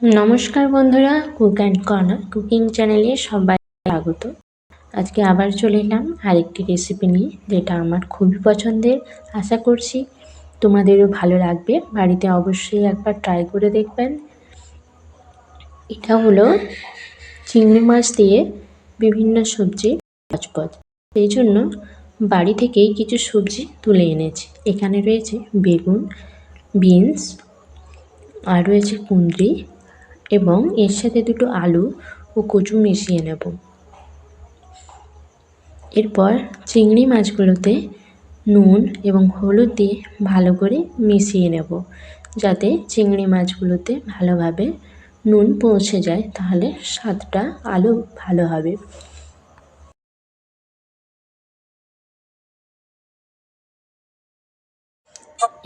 নমস্কার বন্ধুরা, cook and corner cooking চ্যানেলে সবাই স্বাগত। আজকে আবার চলে এলাম আরেকটি রেসিপি নিয়ে, যেটা আমার খুবই পছন্দের, আশা করছি তোমাদেরও ভালো লাগবে। বাড়িতে অবশ্যই একবার ট্রাই করে দেখবেন। এটা হলো চিংড়ি মাছ দিয়ে বিভিন্ন সবজি পচপচ সেই জন্য বাড়ি থেকেই কিছু সবজি তুলে এনেছি। এখানে রয়েছে বেগুন, বিনস, আর রয়েছে কুঁদরি এবং এর সাথে দুটো আলু ও কচু মিশিয়ে নেব। এরপর চিংড়ি মাছগুলোতে নুন এবং হলুদ দিয়ে ভালো করে মিশিয়ে নেব, যাতে চিংড়ি মাছগুলোতে ভালোভাবে নুন পৌঁছে যায়, তাহলে স্বাদটা আলু ভালো হবে।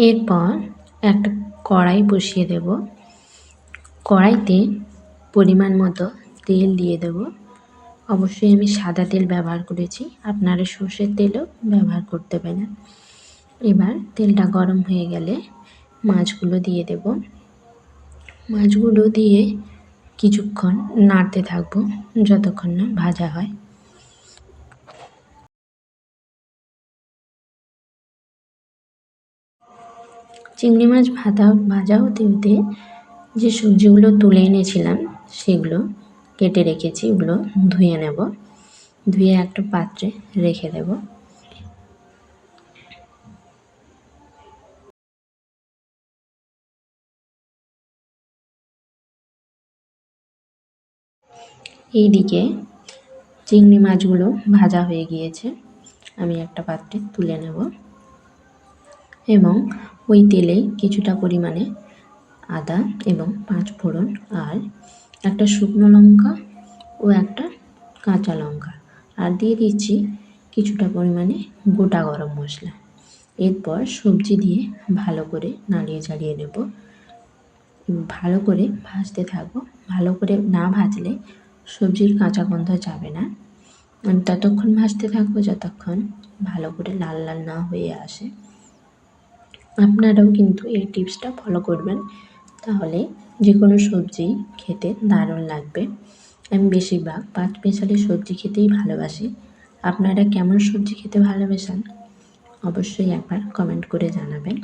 এরপর একটা কড়াই বসিয়ে দেব। কড়াইতে পরিমাণ মতো তেল দিয়ে দেব। অবশ্যই আমি সাদা তেল ব্যবহার করেছি, আপনারা সর্ষের তেলও ব্যবহার করতে পারেন। এবার তেলটা গরম হয়ে গেলে মাছগুলো দিয়ে দেব। মাছগুলো দিয়ে কিছুক্ষণ নাড়তে থাকব যতক্ষণ না ভাজা হয়। চিংড়ি মাছ ভাজা ভাজা হতে হতে যে সবজিগুলো তুলে এনেছিলাম, সেগুলো কেটে রেখেছি, ওগুলো ধুয়ে নেব। ধুয়ে একটা পাত্রে রেখে দেব। এইদিকে চিংড়ি মাছগুলো ভাজা হয়ে গিয়েছে। আমি একটা পাত্রে তুলে নেব। এবং ওই তেলে কিছুটা পরিমাণে আদা এবং পাঁচ ফোড়ন আর একটা শুকনো লঙ্কা ও একটা কাঁচা লঙ্কা। আর দিয়ে দিচ্ছি কিছুটা পরিমাণে গোটা গরম মশলা। এরপর সবজি দিয়ে ভালো করে নাড়িয়ে চাড়িয়ে নেব। ভালো করে ভাজতে থাকব। ভালো করে না ভাজলে সবজির কাঁচা গন্ধ যাবে না। ততক্ষণ ভাজতে থাকব যতক্ষণ ভালো করে লাল লাল না হয়ে আসে। আপনারাও কিন্তু এই টিপসটা ফলো করবেন। তাহলে যে কোনো সবজি খেতে দারুণ লাগবে। আমি বেশিরভাগ পাঁচ পেশালি সবজি খেতেই ভালোবাসি। আপনারা কেমন সবজি খেতে ভালোবাসেন? অবশ্যই একবার কমেন্ট করে জানাবেন।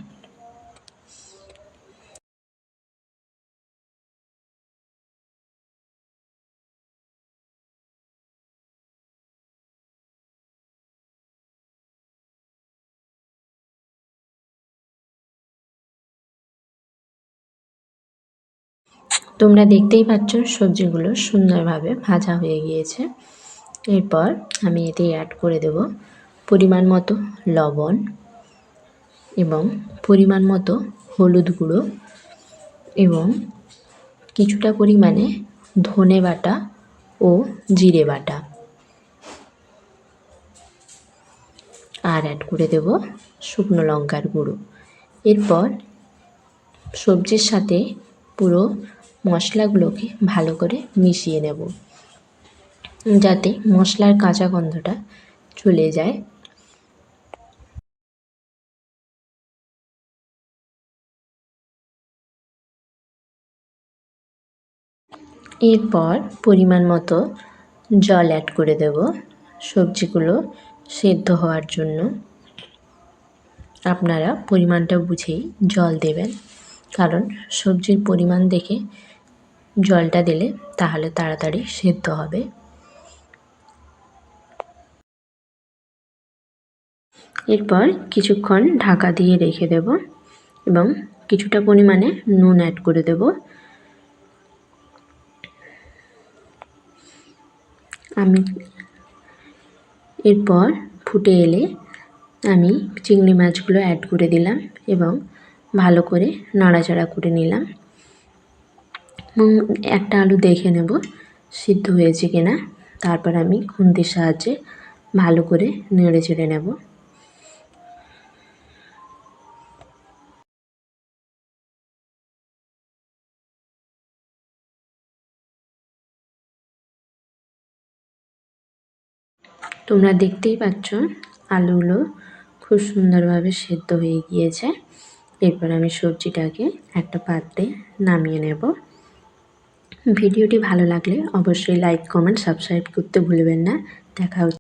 তোমরা দেখতেই পাচ্ছ সবজিগুলো সুন্দরভাবে ভাজা হয়ে গিয়েছে। এরপর আমি এতে অ্যাড করে দেব পরিমাণ মতো লবণ এবং পরিমাণ মতো হলুদ গুঁড়ো এবং কিছুটা পরিমাণে ধনে বাটা ও জিরে বাটা। আর অ্যাড করে দেব শুকনো লঙ্কার গুঁড়ো। এরপর সবজির সাথে পুরো মশলাগুলোকে ভালো করে মিশিয়ে নেব। যাতে মশলার কাঁচা গন্ধটা চলে যায়। এরপর পরিমাণ মতো জল অ্যাড করে দেব। সবজিগুলো সেদ্ধ হওয়ার জন্য। আপনারা পরিমাণটা বুঝেই জল দেবেন। কারণ সবজির পরিমাণ দেখে জলটা দিলে তাহলে তাড়াতাড়ি সেদ্ধ হবে। এরপর কিছুক্ষণ ঢাকা দিয়ে রেখে দেব এবং কিছুটা পরিমাণে নুন অ্যাড করে দেব। আমি এরপর ফুটে এলে আমি চিংড়ি মাছগুলো অ্যাড করে দিলাম এবং ভালো করে নাড়াচাড়া করে নিলাম। একটা আলু দেখে নেব, সিদ্ধ হয়েছে কিনা। তারপর আমি খুন্তির সাহায্যে ভালো করে নেড়ে চেড়ে নেব। তোমরা দেখতেই পাচ্ছ, আলুগুলো খুব সুন্দরভাবে সেদ্ধ হয়ে গিয়েছে। এরপর আমি সবজিটাকে একটা পাত্রে নামিয়ে নেব। ভিডিওটি ভালো লাগলে অবশ্যই লাইক কমেন্ট সাবস্ক্রাইব করতে ভুলবেন না। দেখা হচ্ছে